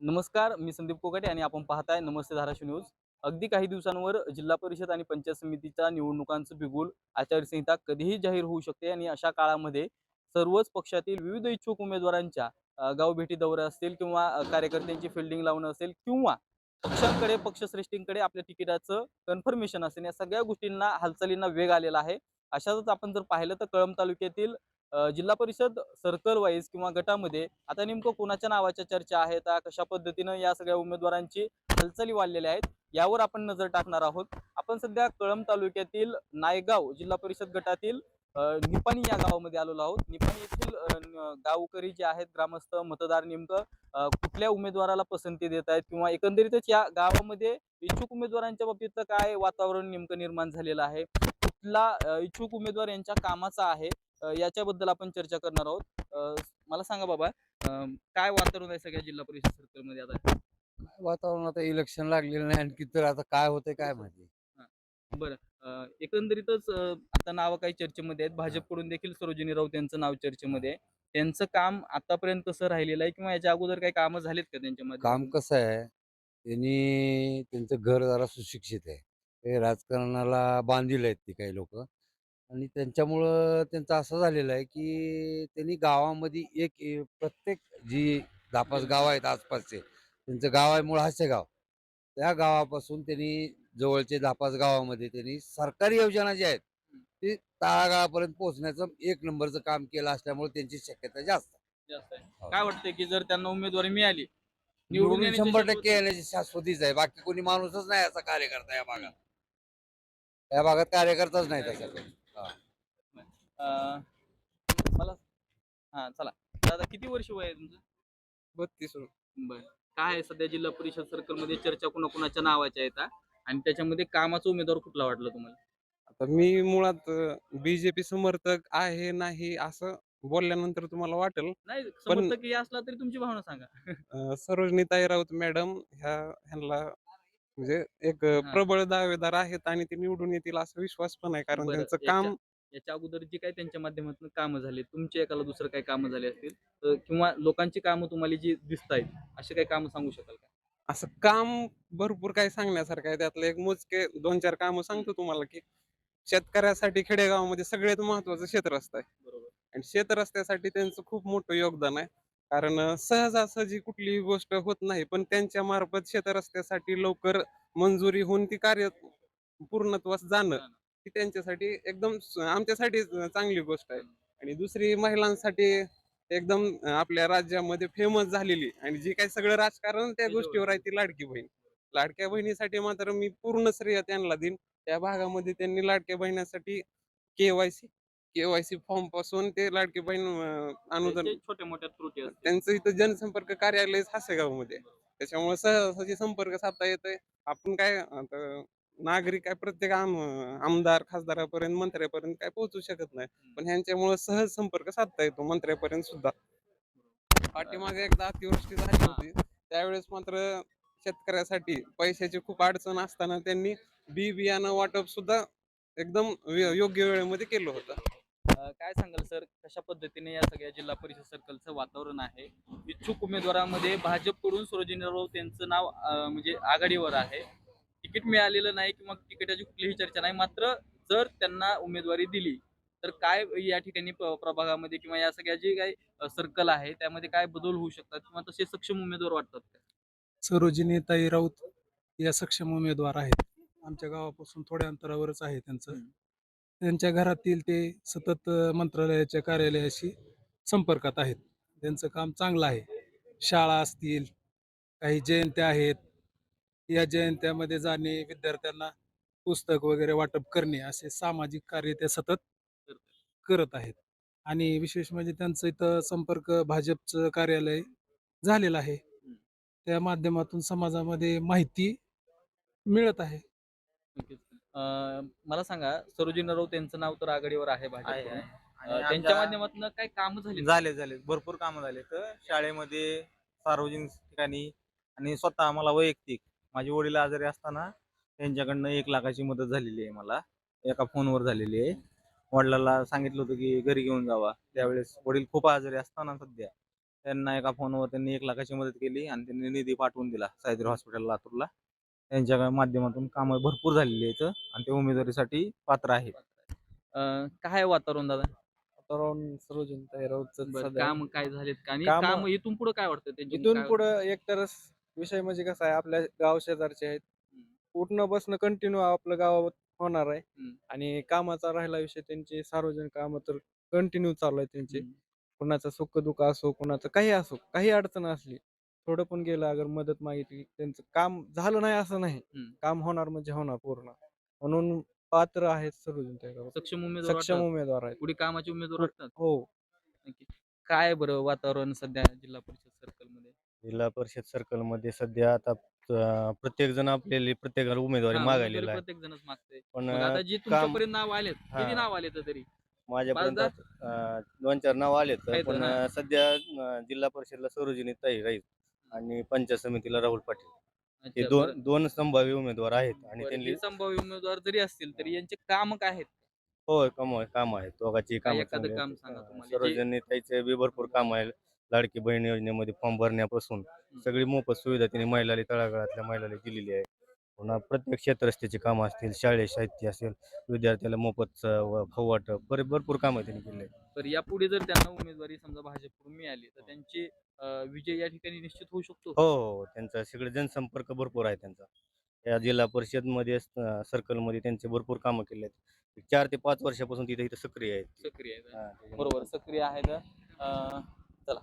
नमस्कार मी संदीप कोकाटे आणि आपण पाहताय नमस्ते धाराशिव न्यूज. अगदी काही दिवसांवर जिल्हा परिषद आणि पंचायत समितीच्या निवडणुकांचं बिगुल आचारसंहिता कधीही जाहीर होऊ शकते आणि अशा काळामध्ये सर्वच पक्षातील विविध इच्छुक उमेदवारांच्या गावभेटी दौरे असतील किंवा कार्यकर्त्यांची फिल्डिंग लावणं असेल किंवा पक्षांकडे पक्षश्रेष्ठींकडे आपल्या तिकिटाचं कन्फर्मेशन असेल या सगळ्या गोष्टींना हालचालींना वेग आलेला आहे. अशातच आपण जर पाहिलं तर कळंब तालुक्यातील जिल्हा परिषद सर्कल वाईज किंवा गटामध्ये आता नेमकं कोणाच्या नावाच्या चर्चा आहेत कशा पद्धतीनं या सगळ्या उमेदवारांची हालचाली वाढलेल्या आहेत यावर आपण नजर टाकणार आहोत. आपण सध्या कळंब तालुक्यातील नायगाव जिल्हा परिषद गटातील निपाणी या गावामध्ये आलेलो आहोत. निपाणी येथील गावकरी जे आहेत ग्रामस्थ मतदार नेमकं कुठल्या उमेदवाराला पसंती देत आहेत किंवा एकंदरीतच या गावामध्ये इच्छुक उमेदवारांच्या बाबतीत काय वातावरण नेमकं निर्माण झालेलं आहे? कुठला इच्छुक उमेदवार यांच्या कामाचा आहे? याच्याबद्दल आपण चर्चा करणार आहोत. मला सांगा बाबा काय वातावरण आहे सगळ्या जिल्हा परिषद सर्कलमध्ये आता? वातावरण आता इलेक्शन लागलेलं नाही आणखी तर आता काय होतंय काय माहिती. बरं. अ, एकंदरीतच अ, आता नावं काही चर्चेमध्ये आहेत. भाजपकडून देखील सरोजिनी राऊत यांचं नाव चर्चेमध्ये आहे. त्यांचं काम आतापर्यंत कसं राहिलेलं आहे किंवा याच्या अगोदर काही कामं झालीत का त्यांच्या काम? कसं आहे त्यांनी त्यांचं घर जरा सुशिक्षित आहे. ते राजकारणाला बांधील आहेत ती काही लोक. आणि त्यांच्यामुळं त्यांचं असं झालेलं आहे की त्यांनी गावामध्ये एक ए- प्रत्येक जी दहा पाच गाव आहेत आसपासचे त्यांचं गाव आहे मूळ हास्य गाव त्या गावापासून त्यांनी जवळचे दहा पाच गावामध्ये त्यांनी सरकारी योजना ज्या आहेत ती तळागाळापर्यंत पोहोचण्याचं एक नंबरचं काम केलं असल्यामुळे त्यांची शक्यता जास्त आहे. जास्त आहे. काय वाटतंय की जर त्यांना उमेदवारी मिळाली निवडून येण्याची शंभर शक्यता- टक्के येण्याची शाश्वतीच आहे बाकी कोणी माणूसच नाही असा कार्यकर्ता या भागात या भागात कार्यकर्ताच नाही कोणी. अ, मला हा चला. दादा किती वर्ष वय आहे तुमचं? बत्तीस बर. काय आहे सध्या जिल्हा परिषद सर्कलमध्ये चर्चा कुणाकुणाच्या नावाच्या आहेत हा? आणि त्याच्यामध्ये कामाचा उमेदवार कुठला वाटला तुम्हाला? आता मी मुळात बीजेपी समर्थक आहे नाही असं बोलल्यानंतर तुम्हाला वाटेल. नाही समर्थक हे असला तरी तुमची भावना सांगा. अं, सरोजनीताई राऊत मॅडम ह्या ह्यांना म्हणजे एक. प्रबळ दावेदार आहेत आणि ते निवडून येतील असा विश्वास पण आहे. कारण बरं, त्यांचं काम याच्या अगोदर जी काही त्यांच्या माध्यमातून कामं झाली तुमच्या एकाला दुसरं काही कामं झाली असतील तर किंवा लोकांची कामं तुम्हाला जी दिसत आहेत असे काही कामं सांगू शकाल का? असं काम भरपूर काही सांगण्यासारखं आहे. त्यातलं एक मोजके दोन चार कामं सांगतो तुम्हाला की शेतकऱ्यासाठी खेडेगावामध्ये सगळ्यात महत्वाचं शेतरस्ता आहे. बरोबर. आणि शेतरस्त्यासाठी त्यांचं खूप मोठं योगदान आहे. कारण सहजासहजी कुठलीही गोष्ट होत नाही पण त्यांच्या मार्फत शेतरस्त्यासाठी लवकर मंजुरी होऊन ती कार्य पूर्णत्वास जाणं ही त्यांच्यासाठी एकदम आमच्यासाठी चांगली गोष्ट आहे. आणि दुसरी महिलांसाठी एकदम आपल्या राज्यामध्ये फेमस झालेली आणि जी काही सगळं राजकारण त्या. गोष्टीवर आहे ती लाडकी बहीण. लाडक्या बहिणीसाठी मात्र मी पूर्ण श्रेय त्यांना देईन. त्या भागामध्ये त्यांनी लाडक्या बहिणीसाठी केवायसी केवायसी फॉर्मपासून ते लाडकी बहीण अं, अनुदान. छोट्या मोठ्या त्रुटी त्यांचं इथं जनसंपर्क कार्यालय हासेगावमध्ये त्याच्यामुळे सहजासहजी संपर्क साधता येतोय. आपण काय आता नागरिक काय प्रत्येक आम आमदार खासदारापर्यंत मंत्र्यापर्यंत काय पोहोचू शकत नाही. पण ह्यांच्यामुळे सहज संपर्क साधता येतो मंत्र्यापर्यंत सुद्धा. पाठीमागे एकदा अतिवृष्टी झाली होती. त्यावेळेस मात्र शेतकऱ्यासाठी पैशाची खूप अडचण असताना त्यांनी बी बियाणं वाटप सुद्धा एकदम योग्य वेळेमध्ये केलं होतं. काय सांगाल सर? कशा पद्धतीने या सगळ्या जिल्हा परिषद सर्कलचं वातावरण आहे? इच्छुक उमेदवारामध्ये भाजपकडून सरोजिनी राऊत यांचं नाव अ, म्हणजे आघाडीवर आहे. तिकीट मिळालेलं नाही किंवा तिकिटाची कुठलीही चर्चा नाही. मात्र जर त्यांना उमेदवारी दिली तर काय या ठिकाणी प- प्रभागामध्ये किंवा या सगळ्या जे काही सर्कल आहे त्यामध्ये काय बदल होऊ शकतात किंवा तसे सक्षम उमेदवार वाटतात का? सरोजिनी ताई राऊत या सक्षम उमेदवार आहेत. आमच्या गावापासून थोड्या अंतरावरच आहे त्यांचं. हम्म. त्यांच्या घरातील ते सतत मंत्रालयाच्या कार्यालयाशी संपर्कात आहेत. त्यांचं काम चांगलं आहे. शाळा असतील काही जयंत्या आहेत. या जयंत्यामध्ये जाणे विद्यार्थ्यांना पुस्तक वगैरे वाटप करणे असे सामाजिक कार्य ते सतत करत आहेत. आणि विशेष म्हणजे त्यांचं इथं संपर्क भाजपचं कार्यालय झालेलं आहे. त्या माध्यमातून समाजामध्ये माहिती मिळत आहे. मला सांगा सरोजिनी राऊत यांचं नाव तर आघाडीवर आहे आहे भाजपकडून. आहे. अ, आणि त्यांच्या आमच्या- माध्यमातून काही काम झाली झाले झाले. भरपूर कामं झाले. तर शाळेमध्ये सार्वजनिक ठिकाणी आणि स्वतः मला वैयक्तिक माझे वडील आजारी असताना त्यांच्याकडनं एक लाखाची मदत झालेली आहे मला. एका फोनवर झालेली आहे. वडिलाला सांगितलं होतं की घरी घेऊन जावा. त्यावेळेस वडील खूप आजारी असताना सध्या त्यांना एका फोनवर त्यांनी एक लाखाची मदत केली आणि त्यांनी निधी पाठवून दिला सायद्री हॉस्पिटल लातूरला. त्यांच्या माध्यमातून कामं भरपूर झालेली आहेत आणि ते उमेदवारीसाठी पात्र आहेत. अं, काय आहे वातावरण दादा? वातावरण सर्वजन तयार बरं, काम काय झालेत का? आणि कामं- काम इथून पुढे काय वाटतं त्यांची इथून काय- पुढं एकतरच विषय म्हणजे कसा आहे आपल्या गाव शेजारचे आहेत. हम्म. उठणं बसणं कंटिन्यू आपलं गावात होणार आहे. हम्म. आणि कामाचा राहिला विषय त्यांचे सार्वजनिक काम तर कंटिन्यू चालू आहे त्यांचे. हम्म. कुणाचं सुख दुःख असो कुणाचं काही असो काही अडचण असली थोडं पण गेलं अगर मदत मागितली त्यांचं काम झालं नाही असं नाही. हम्म. काम होणार म्हणजे होणार पूर्ण. म्हणून पात्र आहेत सर्वजण सक्षम उमेदवार सक्षम वाटतात? उमेदवार आहेत. पुढे कामाचे उमेदवार वाटतात. हो. नक्की. काय बरं वातावरण सध्या जिल्हा परिषद सर्कलमध्ये जिल्हा परिषद सर्कलमध्ये सध्या आता प्रत्येक जण आपल्याला प्रत्येकाला उमेदवारी हा, मागायलेला आहे प्रत्येक जणच मागते पण मग आता अं, जे काम- तुमच्यापर्यंत नाव आलेत किती हा. नाव आले तरी? माझ्यापर्यंत पाच अं, दोन चार नाव आलेत आहेत, पण हा. अं, सध्या अं, जिल्हा परिषदला सरोजिनी ताई राहील. आणि पंचायत समितीला राहुल पाटील. हे अच्छा, दोन बरं. दोन संभाव्य उमेदवार आहेत आणि बरं, त्यांनी हे संभाव्य उमेदवार जरी असतील तरी यांचे काम काय आहेत? होय काम काम आहेत. दोघांची काम एखादं काम सांगा तुम्हाला जे- सरोजिनी ताईचे बी भरपूर काम आहे लाडकी बहीण योजनेमध्ये फॉर्म भरण्यापासून सगळी मोफत सुविधा त्यांनी महिलाला तळागाळातल्या महिलाला दिलेली आहे. पुन्हा प्रत्येक क्षेत्रस्थितीची कामं असतील शाळे साहित्य असेल विद्यार्थ्याला मोफत व खाऊ वाटप बरे भरपूर कामं त्यांनी केले तर यापुढे जर त्यांना उमेदवारी समजा भाजपकडून मिळाली तर त्यांची अं, विजय या ठिकाणी निश्चित होऊ शकतो? हो हो. त्यांचा सगळे जनसंपर्क भरपूर आहे त्यांचा. या जिल्हा परिषदमध्ये सर्कलमध्ये त्यांचे भरपूर कामं केले आहेत. चार ते पाच वर्षापासून तिथे इथे सक्रिय आहेत सक्रिय आहे हा, त्याच्यामुळे- बरोबर सक्रिय आहे का अं, चला.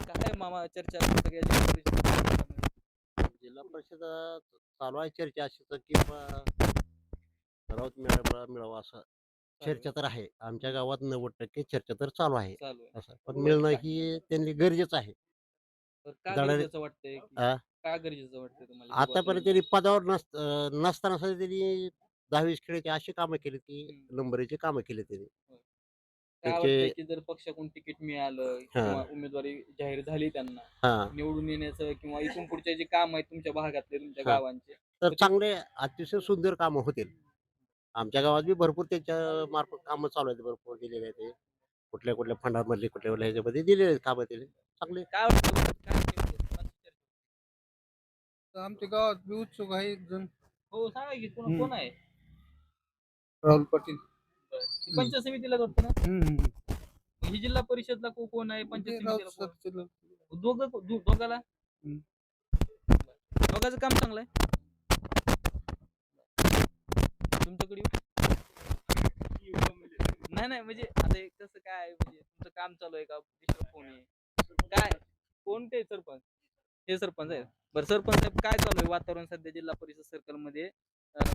काय मामा चर्चा सगळ्या जिल्हा परिषद जिल्हा परिषद अ, चालू आहे चर्चा अशी तर की बा मिळावा मिळावा असं. चर्चा तर आहे. आमच्या गावात नव्वद टक्के चर्चा तर चालू आहे चालू आहे. असं. पण मिळणं ही त्यांनी गरजेचं आहे. तर का दळारी- गरजेचं वाटतंय की- आ? का गरजेचं वाटतंय तुम्हाला आतापर्यंत त्यांनी पदावर नस अ, नसताना सुद्धा त्यांनी दहावीस खेळाची अशी कामं केली की हम्म. नंबरीची कामं केली त्यांनी. काय त्याचे- वाटतंय की जर पक्षाकडून तिकीट मिळालं किंवा उमेदवारी जाहीर झाली त्यांना हा. निवडून येण्याचं किंवा इथून पुढचे जे काम आहेत तुमच्या भागातले तुमच्या हा. गावांचे तर चांगले अतिशय सुंदर कामं होतील. आमच्या गावात बी भरपूर त्यांच्या मार्फत कामं चालू आहेत भरपूर दिलेले आहेत ते कुठल्या कुठल्या फंडामधले कुठल्या कुठल्या ह्याच्यामध्ये दिलेले आहेत कामं दिले चांगले काय वाटतं बरं? काय चर्चा? कोणाची चर्चा? आमच्या गावात बी उत्सुक आहे एक जण. हो सांगा की कोण. कोण आहे? राहुल पाटील. ती पंचायत समितीला वाटतं ना? ही जिल्हा परिषदला को- कोण आहे? पंचायत समितीला कोण? दोघं दो- दोघाला? हम्म. दोघाचं काम चांगलं आहे? तुमच्याकडे येऊ? नाही नाही म्हणजे आता एक कसं काय आहे म्हणजे तुमचं काम चालू आहे का? दुसरं आहे? काय? कोणते सरपंच? हे सरपंच आहे बरं सरपंच साहेब काय चालू आहे वातावरण सध्या जिल्हा परिषद सर्कलमध्ये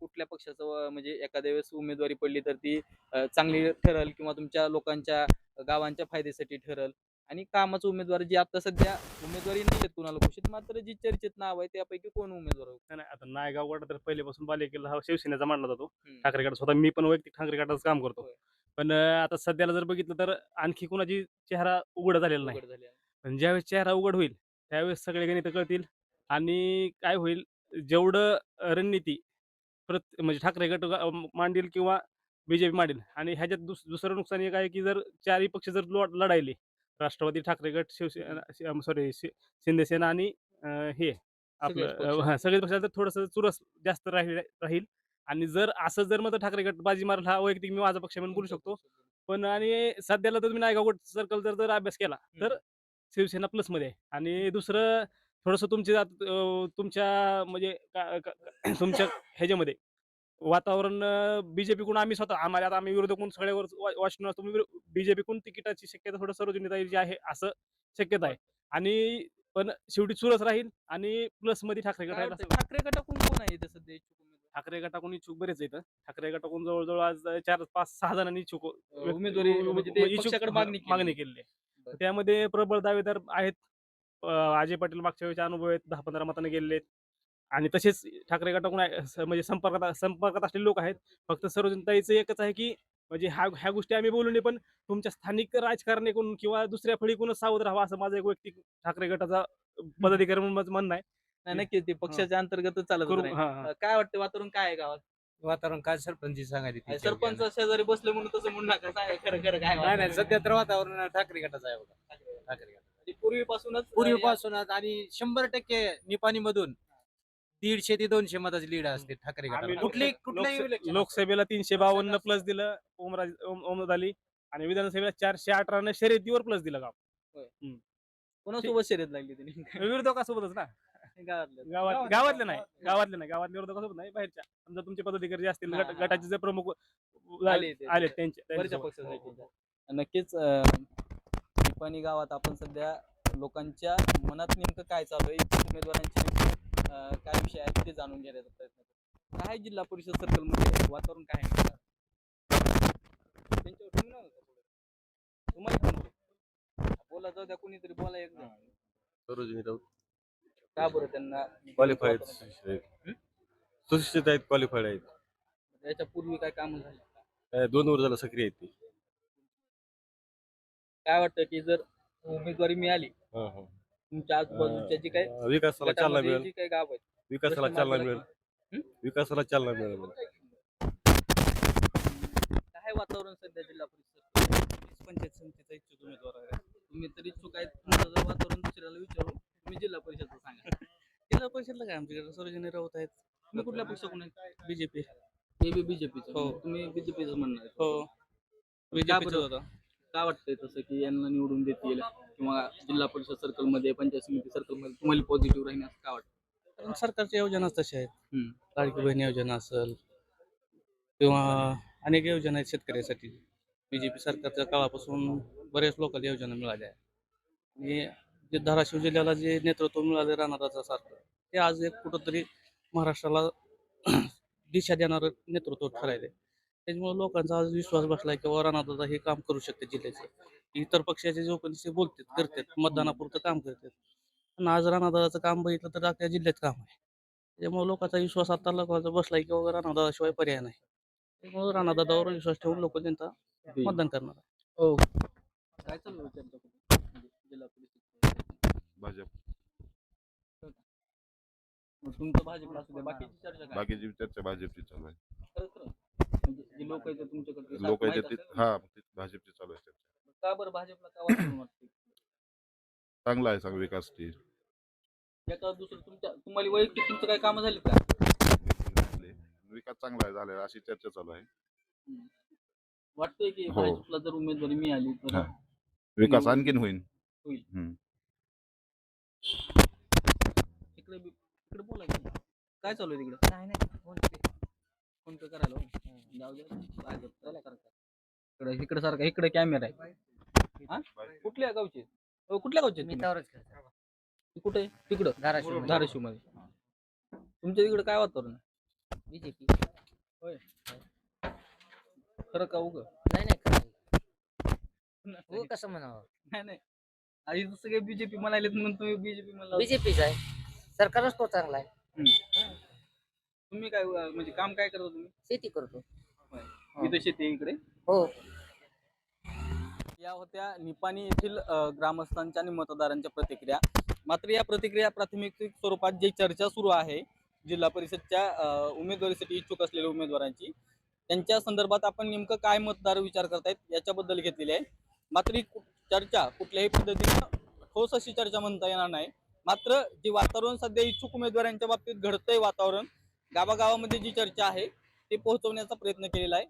कुठल्या पक्षाचं म्हणजे एखाद्या वेळेस उमेदवारी पडली तर ती चांगली ठरल किंवा तुमच्या लोकांच्या गावांच्या फायद्यासाठी ठरल? आणि कामाचं उमेदवार जे आता सध्या उमेदवारी नाही आहेत कुणाला घोषित मात्र जी चर्चेत नाव आहे त्यापैकी कोण उमेदवार होईल? नाही नाही, आता नायगाव गड तर पहिल्यापासून बालेकिल्ला हा शिवसेनेचा मानला जातो हम्म. ठाकरे गट स्वतः मी पण वैयक्तिक ठाकरे गटाचं काम करतो होय. पण अं, आता सध्याला जर बघितलं तर आणखी कोणाची चेहरा उघड झालेला नाही उघड झाली आहे. पण ज्यावेळेस चेहरा उघड होईल त्यावेळेस सगळे गणित कळतील आणि काय होईल जेवढं अं, रणनीती प्रत म्हणजे ठाकरे गट मांडील किंवा बीजेपी मांडील आणि ह्याच्यात दुस दुसरं नुकसान एक आहे की जर चारही पक्ष जर लो- लढायले राष्ट्रवादी ठाकरे गट शिवसेना सॉरी शिंदेसेना आणि हे आपलं. हा, सगळेच थोडंसं चुरस जास्त राहील राहील. आणि जर असं जर मग ठाकरे गट बाजी मारल हा वैयक्तिक मी माझा पक्ष म्हणून बोलू शकतो. पण आणि सध्याला तर तुम्ही नायगाव सर्कल जर जर अभ्यास केला तर शिवसेना प्लसमध्ये आणि दुसरं थोडंसं तुमचे तुमच्या म्हणजे तुमच्या ह्याच्यामध्ये वातावरण बीजेपी कडून आम्ही स्वतः आम्हाला आता आम्ही विरोधक सगळ्यावर असतो बीजेपी कडून तिकिटाची शक्यता थोडं सर्वजनित जी आहे असं शक्यता आहे आणि पण शेवटी चुरस राहील आणि प्लसमध्ये ठाकरे गट राहील? ठाकरे गटाकडून कोण आहे सध्या? ठाकरे गटाकडून इच्छुक बरेच आहेत ठाकरे गटाकडून जवळजवळ आज चार पाच सहा जणांनी इच्छुक उमेदवारी म्हणजे पक्षाकडे मागणी केली. मागणी केलेली आहे. त्यामध्ये प्रबळ दावेदार आहेत अजय पाटील मागच्या वेळेचे अनुभव आहेत दहा पंधरा मतांनी गेलेले आहेत आणि तसेच ठाकरे गटाकडून आहे- स- म्हणजे संपर्कात संपर्कात असलेले लोक आहेत. फक्त सर्वजनताईचं एकच आहे की म्हणजे ह्या ह्या गोष्टी आम्ही बोलू नये पण तुमच्या स्थानिक राजकारणीकडून किंवा दुसऱ्या फळीकडूनच सावध राहावा असं माझं एक वैयक्तिक ठाकरे गटाचा पदाधिकारी म्हणून माझं म्हणणं आहे. नाही नक्कीच ते पक्षाच्या अंतर्गत चालत करू हा, हा. अं, काय वाटतं वातावरण काय आहे गावात? वातावरण काय सरपंच सांगायचे सरपंच शेजारी बसले म्हणून तसं म्हणू नका सांगा खरं खरं काय नाही नाही सध्या तर वातावरण ठाकरे गटाचं आहे बघा. ठाकरे गट आणि पूर्वीपासूनच पूर्वीपासूनच आणि शंभर टक्के निपाणी मधून दीडशे ते दोनशे मताची लीड असते ठाकरे गटाला. कुठली कुठल्याही लोकसभेला तीनशे बावन्न प्लस दिलं ओमराज ओम- ओमराज अली आणि विधानसभेला चारशे अठरानं शर्यतीवर प्लस दिलं गाव. कोणासोबत शर्यत लागली त्यांनी विरोधकासोबतच ना? गावातल्या गावात गावातले. नाही. गावातले. नाही. गावातले विरोधकासोबत नाही बाहेरच्या. समजा तुमचे पदाधिकारी जे असतील हा, गट- हा. गटाचे जे प्रमुख आले त्यांचे वरच्या त्यांच्यासोबत. पक्षासाठी नक्कीच गावात आपण सध्या लोकांच्या मनात नेमकं काय चालू आहे? उमेदवारांचे काय विषय आहेत ते जाणून घेण्याचा प्रयत्न करतो. काय जिल्हा परिषद सर्कलमध्ये वातावरण काय आहे? त्यांच्यावर. तुम्हाला बोलू. जाऊ द्या कोणीतरी बोला एकदा. सरोजिनी राऊत. का बरं त्यांना? क्वालिफाईड सुशिक्षित. आहेत क्वालिफाईड आहेत. याच्या पूर्वी काय काम झालं काय दोन वर्ष झालं सक्रिय आहेत ते. काय वाटतं की जर उमेदवारी मिळाली तुमच्या आजूबाजूच्या जी काही विकासाला चालना गटामध्ये मिळेल. जी काही गाव आहेत विकासाला चालना मिळेल? विकासाला चालना मिळेल काय वातावरण सध्या जिल्हा परिषद? पंचायत समितीचा इच्छुक उमेदवार आहे. तुम्ही तरी इच्छुक आहेत तुमचं जर वातावरण दुसऱ्याला विचारू तुम्ही जिल्हा परिषदचं सांगा. जिल्हा परिषदला काय आमच्याकडे सरोजिनी राऊत आहेत. तुम्ही कुठल्या पक्षाकडून बीजेपी. हे बी बीजेपीचं. हो. तुम्ही बीजेपीचं म्हणणार आहे. हो. का बीजेपीचं बरं? होतं. काय वाटतंय तसं की यांना निवडून देतील? किंवा जिल्हा परिषद सर्कलमध्ये पंचायत समिती सर्कलमध्ये तुम्हाला पॉझिटिव्ह राहील असं काय वाटतं? कारण सरकारच्या योजनाच तशा आहेत. हम्म. लाडकी बहीण योजना असेल किंवा अनेक योजना आहेत शेतकऱ्यासाठी. बीजेपी सरकारच्या काळापासून बऱ्याच लोकांना योजना मिळाल्या. आहेत आणि जे धाराशिव जिल्ह्याला जे नेतृत्व मिळाले राणादाचा सारखं ते आज एक कुठंतरी महाराष्ट्राला दिशा देणारं नेतृत्व ठरायले त्याच्यामुळे लोकांचा आज विश्वास बसलाय की बाबा राणादादा हे काम करू शकते जिल्ह्याचे. इतर पक्षाचे जे पण ते बोलतात करतात मतदानापुरतं काम करतात. पण आज राणादादाचं काम बघितलं तर अख्ख्या जिल्ह्यात काम आहे. त्याच्यामुळे लोकांचा विश्वास आता लोकांचा बसलाय की बाबा राणादादाशिवाय पर्याय नाही. त्यामुळे राणादादावर विश्वास ठेवून लोक त्यांचा मतदान करणार हो. काय चालू आहे जिल्हा परिषद. भाजप. तुमचं भाजपला असू द्या बाकीची चर्चा काय? बाकीची चर्चा भाजपची चालू आहे. खरं खरं. जे लोक आहेत ते तुमच्याकडे लोक माहीत ते. हा ते भाजपची चालू आहे चर्चा का बरं भाजपला का वाटतं वाटते चांगला आहे चांगला विकास ते याचा दुसरं तुमच्या तुम्हाला वैयक्तिक तुमचं काय कामं झाली का विकास चांगला आहे झाला अशी चर्चा चालू आहे वाटतंय की हो. भाजपला जर उमेदवारी मिळाली तर हा. विकास आणखीन होईल होईल. हम्म. इकडे बी- इकडे बोला की. काय चालू आहे तिकडे नाही नाही फोन पे करायला हो. जाऊ द्या इकडे इकडे सारखा इकडे कॅमेरा आहे. हा? कुठल्या गावचे? हो, कुठल्या गावचे मी कुठे? तिकडं. धाराशिव धाराशिवमध्ये तुमच्या तिकडे काय वातावरण? बीजेपी. खरं का उग? नाही नाही हो कसं म्हणावं? नाही नाही. आधी तर सगळे बीजेपी म्हणाले म्हणून तुम्ही बीजेपी म्हणला बीजेपीच आहे. सरकारच तो चांगला आहे. तुम्ही काय अं, म्हणजे काम काय करता तुम्ही? शेती करतो. इथं शेती आहे इकडे? हो. या होत्या निपाणी येथील अ, ग्रामस्थांच्या आणि मतदारांच्या प्रतिक्रिया. मात्र या प्रतिक्रिया प्राथमिक स्वरूपात जी चर्चा सुरू आहे जिल्हा परिषदच्या अ, उमेदवारीसाठी इच्छुक असलेल्या उमेदवारांची त्यांच्या संदर्भात आपण नेमकं काय मतदार विचार करतायत याच्याबद्दल घेतलेली आहे. मात्र ही कु- चर्चा कुठल्याही पद्धतीनं ठोस अशी चर्चा म्हणता येणार नाही. मात्र जे वातावरण सध्या इच्छुक उमेदवारांच्या बाबतीत घडतंय वातावरण गावागावामध्ये जी चर्चा आहे ते पोहोचवण्याचा प्रयत्न केलेला आहे.